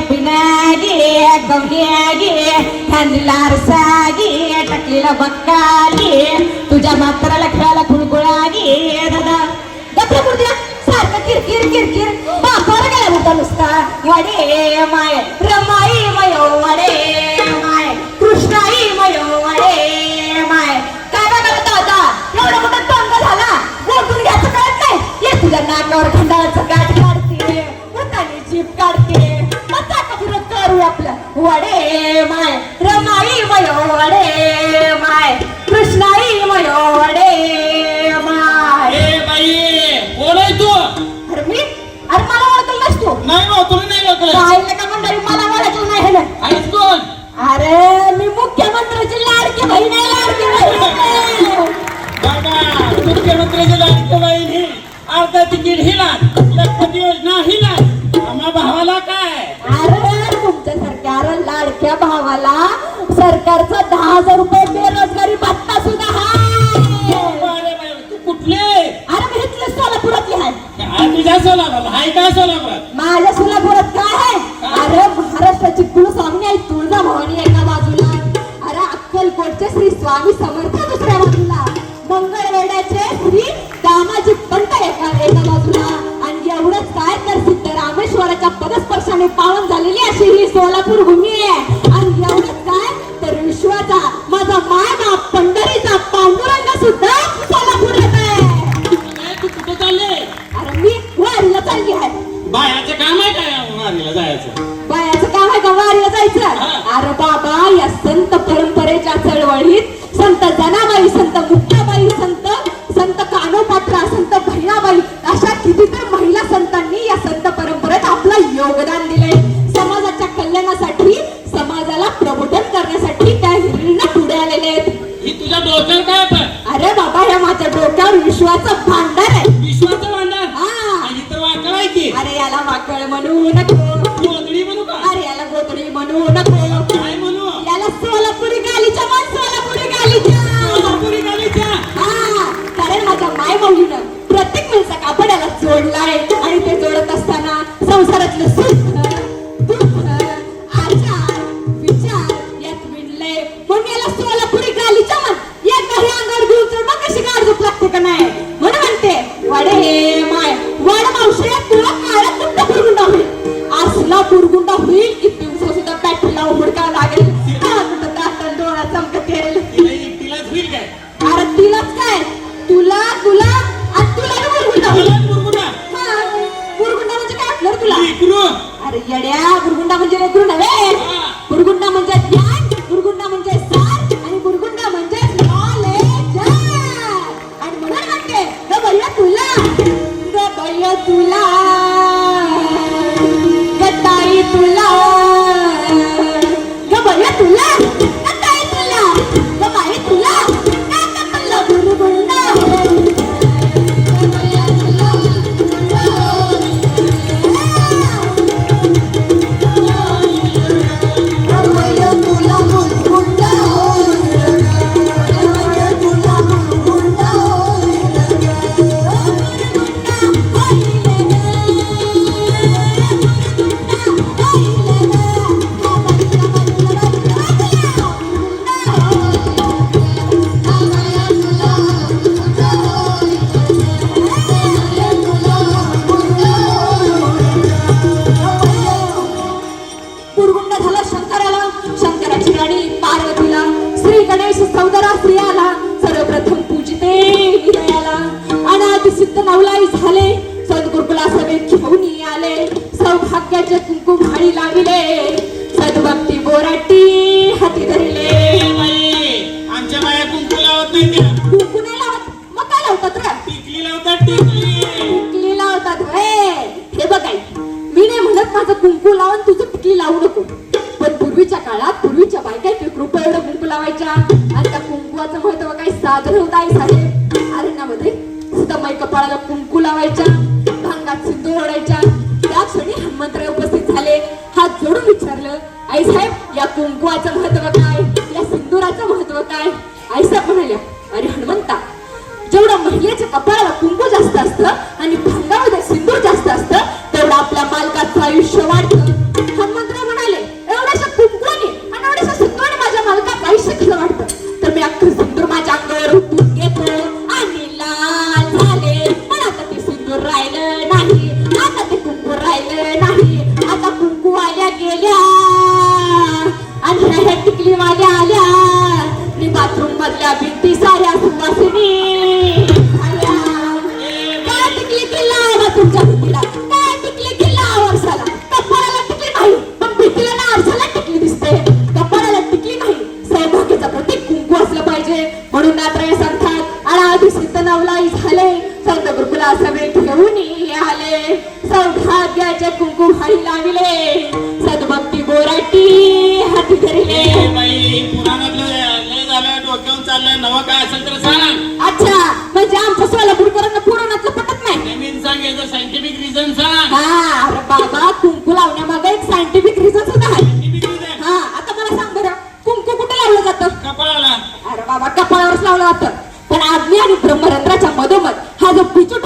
पिनागे गवण्यागी खांदीला रसागी टकलीला बक्काली तुझ्या मात्राला खेळायला कुळकुळागे दादा गप्पा कुर्त्या सारखं किरकिर किरकिर बापाला गेला होता नुसता वडे माय रमाई अरे मी मुख्यमंत्र्याची लाडकी बहीण आहे लाडकी बहीण बाबा मुख्यमंत्र्याची लाडकी बहीण ही अर्धा तिकीट हिला लखपती योजना हिला आम्हा भावाला काय? अरे तुमच्यासारख्या अरे लाडक्या भावाला सरकारचा दहा हजार रुपये बेरोजगारी भत्ता सुद्धा तू कुठले? अरे मी इथले सोलापुरातली आहे काय तुझ्या सोलापूर हाय काय सोलापूर माझ्या स्वामी समर्थ दुसऱ्या बाजूला. मंगळवेड्याचे श्री दामाजी पंत एका एका बाजूला. आणि एवढंच काय तर सिद्ध रामेश्वराच्या पदस्पर्शाने पावन झालेली अशी ही सोलापूर भूमी आहे. जायचं. अरे बाबा या संत परंपरेच्या चळवळीत संत जनाबाई संत मुक्ताबाई संत संत कानोपात्रा संत भैराबाई अशा कितीतरी महिला संतांनी या संत परंपरेत आपलं योगदान दिलंय. समाजाच्या कल्याणासाठी समाजाला प्रबोधन करण्यासाठी त्या हिरीनं पुढे आलेले आहेत. अरे बाबा ह्या माझ्या डोक्यावर विश्वाचं भांडार आहे. विश्वाचं भांडार हा. अरे याला वाकळ म्हणू नको. आले सौभाग्याचे कुंकुम हाडी लाविले. सद्भक्ती बोराटी हाती धरले. आमच्या बाया कुंकू लावत नाही त्या. कुंकू नाही लावत. मग काय लावतात रे? टिकली लावतात टिकली. टिकली लावतात व्हय. हे बघ आई मी नाही म्हणत माझं कुंकू लावून तुझं टिकली लावू नको. पण पूर्वीच्या काळात पूर्वीच्या बायका एवढं कुंकू लावायच्या. आणि त्या कुंकुवाचं महत्त्व काही साधन होत आहे guys खाली लाविले सद्भक्ती बोराटी हाती धरले. चाललंय काय म्हणजे आमचं सायंटिफिक रिझन सांग हा अरे बाबा कुंकू लावण्यामागे एक सायंटिफिक रिझन हा आता मला सांग कुंकू कुठे लावलं जातं? कपाळाला. अरे बाबा कपाळावरच लावलं जातं पण आज्ञा आणि ब्रह्मरंध्राच्या मधोमध हा जो बिचूट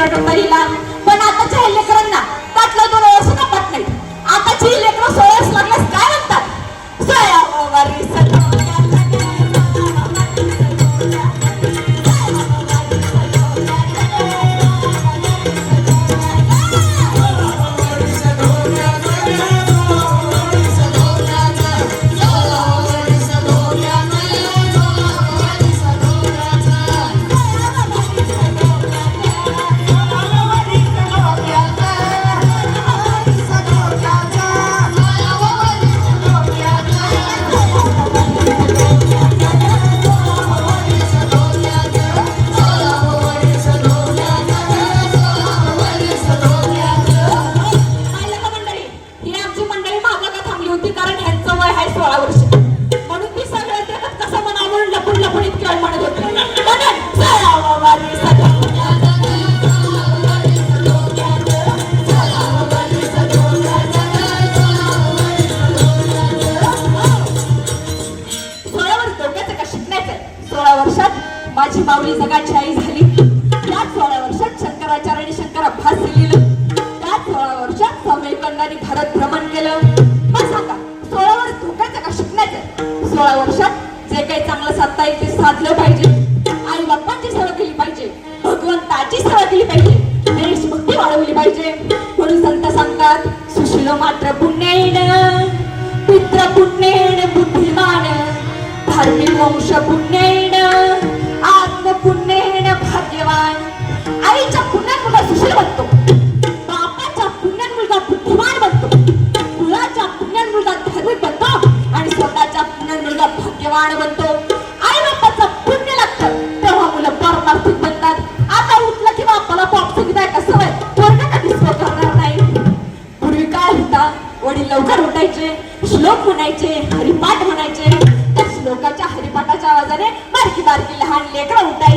ng kapalitan वर्षात माझी माऊली जगाची आई झाली. त्याच सोळा वर्षात शंकराचार्य शंकर अभ्यास लिहिलं त्याच सोळा वर्षात स्वामी भारत भ्रमण केलं. मग सांगा सोळा वर्ष धोक्याचं का शिकण्याचं? सोळा वर्षात जे काही चांगलं साधता येईल ते साधलं पाहिजे. आई बाप्पांची सेवा केली पाहिजे. भगवंताची सेवा केली पाहिजे. देशभक्ती वाढवली पाहिजे. म्हणून संत सांगतात सुशील मात्र पुण्येन पित्र पुण्येन बुद्धिमान. धार्मिक वंश पुण्येन आत्म भाग्यवान. आईच्या पुण्यात मुलगा सुशील बनतो. बापाच्या पुण्यात मुलगा बुद्धिमान बनतो. मुलाच्या पुण्यात मुलगा धार्मिक बनतो आणि स्वतःच्या पुण्यात मुलगा भाग्यवान बनतो. आई बापाचं पुण्य लागतं. तेव्हा मुलं परमार्थिक बनतात. आता उठलं की बापाला पॉप संगीत आहे कसं वय पोरगा कधी करणार नाही. पूर्वी काय होता. वडील लवकर उठायचे. श्लोक म्हणायचे. हरिपाठ म्हणायचे. Grande, canta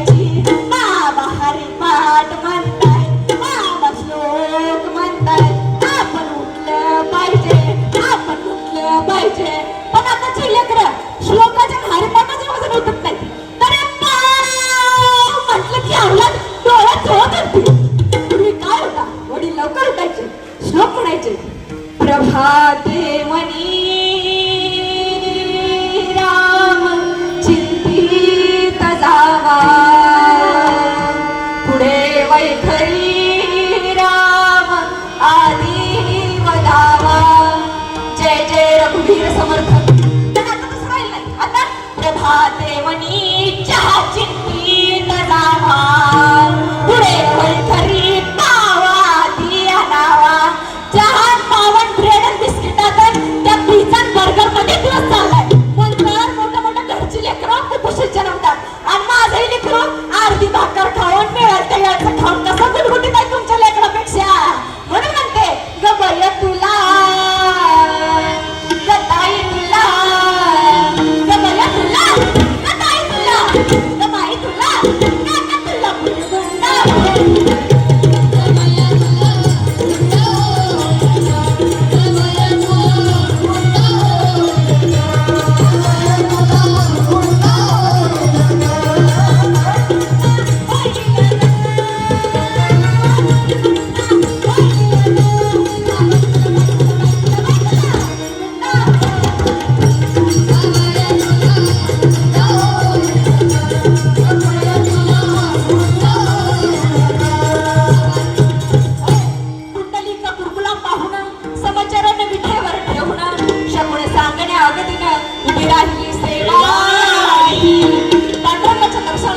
अगदीनं उभी राहिली सेवाई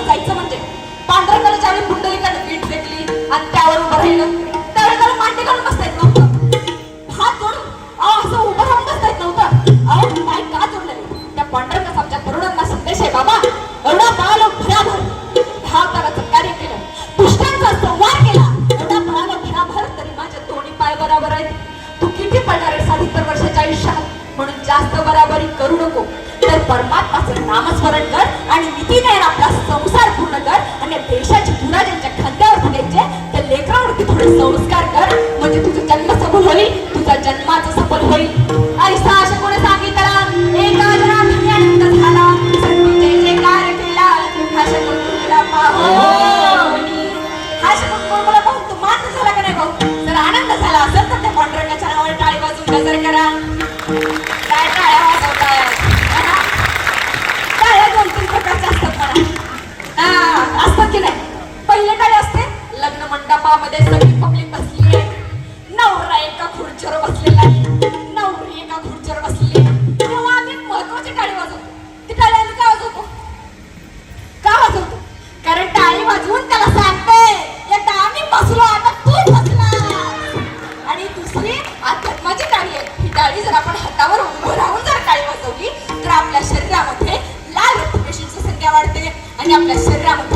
जायचं म्हणजे ज्यावेळी कुंडलिकाने पीठ फेकली आणि त्यावर उभं राहिलं. त्यावेळी त्याला मांडी घालून बसता येत नव्हतं. हात जोडून असं उभं राहून बसता येत नव्हतं. अहो का जोडले त्या पांडुरंगाचा आमच्या तरुणांना संदेश आहे बाबा. एवढा बाल परमात्माचं नामस्मरण कर आणि नीतीने आपला संसार पूर्ण कर आणि देशाची पुरा ज्यांच्या खांद्यावर घ्यायचे त्या लेकरावरती थोडे संस्कार कर. म्हणजे तुझं जन्म सफल होईल तुझा जन्माचं सफल होईल. ऐसा अशा कोणी सांगितलं? एका आनंद झाला. केला हा शकून तुला पाहुणी हा. शकून कोणाला पाहून तू मान झाला का नाही भाऊ? जर आनंद झाला असेल तर त्या पांडुरंगाच्या नावावर टाळी वाजून गजर करा. काय की नाही? पहिले काय असते? लग्न मंडपामध्ये सगळी पब्लिक बसली आहे. नवरा एका खुर्चीवर बसलेला आहे. नवरी एका खुर्चीवर बसली आहे. तेव्हा आम्ही महत्वाची टाळी वाजवतो. ती टाळी आम्ही का वाजवतो? का वाजवतो? कारण टाळी वाजवून त्याला सांगते एकदा आम्ही बसलो आता तू बसला. आणि दुसरी अध्यात्माची टाळी आहे. ही टाळी जर आपण हातावर उभं राहून जर टाळी वाजवली तर आपल्या शरीरामध्ये लाल रक्तपेशींची संख्या वाढते आणि आपल्या शरीरामध्ये